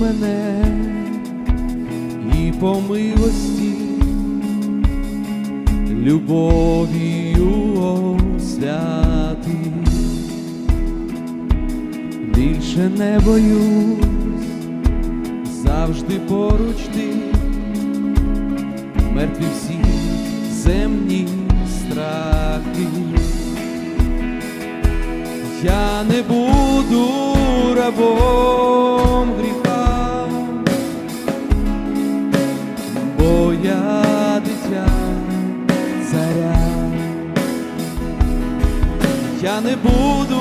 мене і по милості любов'ю освяти. Більше не боюсь, завжди поруч ти, мертві всі земні страхи. Я не буду рабом гріха, бо я дитя царя. Я не буду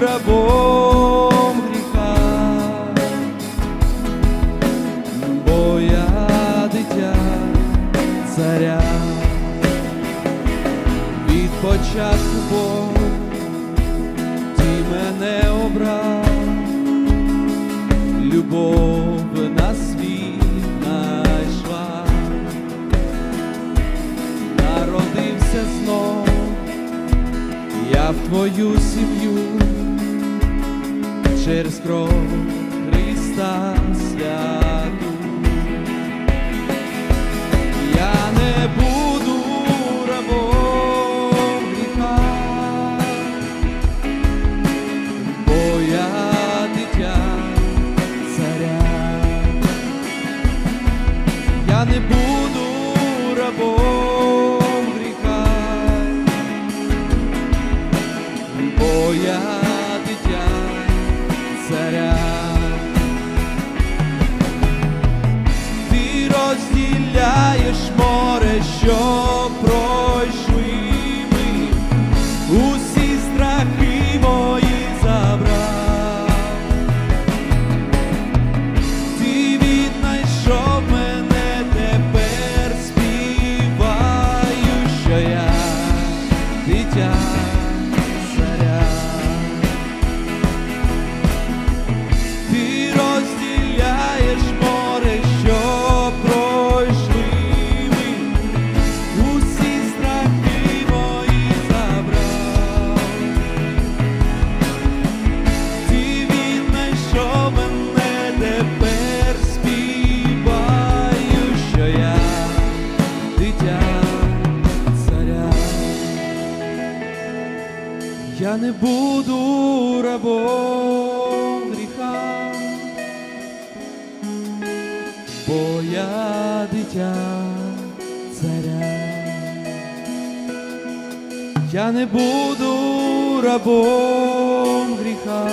рабом гріха, бо я дитя царя. Від початку Бог ти мене обрав, любов на світ найшла, народився знов, я в твою сім'ю через кров Христа святу. Не буду рабом гріха, бо я дитя царя. Ти розділяєш море, що Я не буду рабом гріха, бо я дитя царя. Я не буду рабом гріха,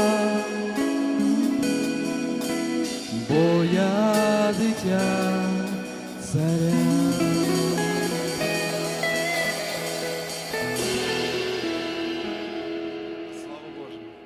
бо я дитя царя.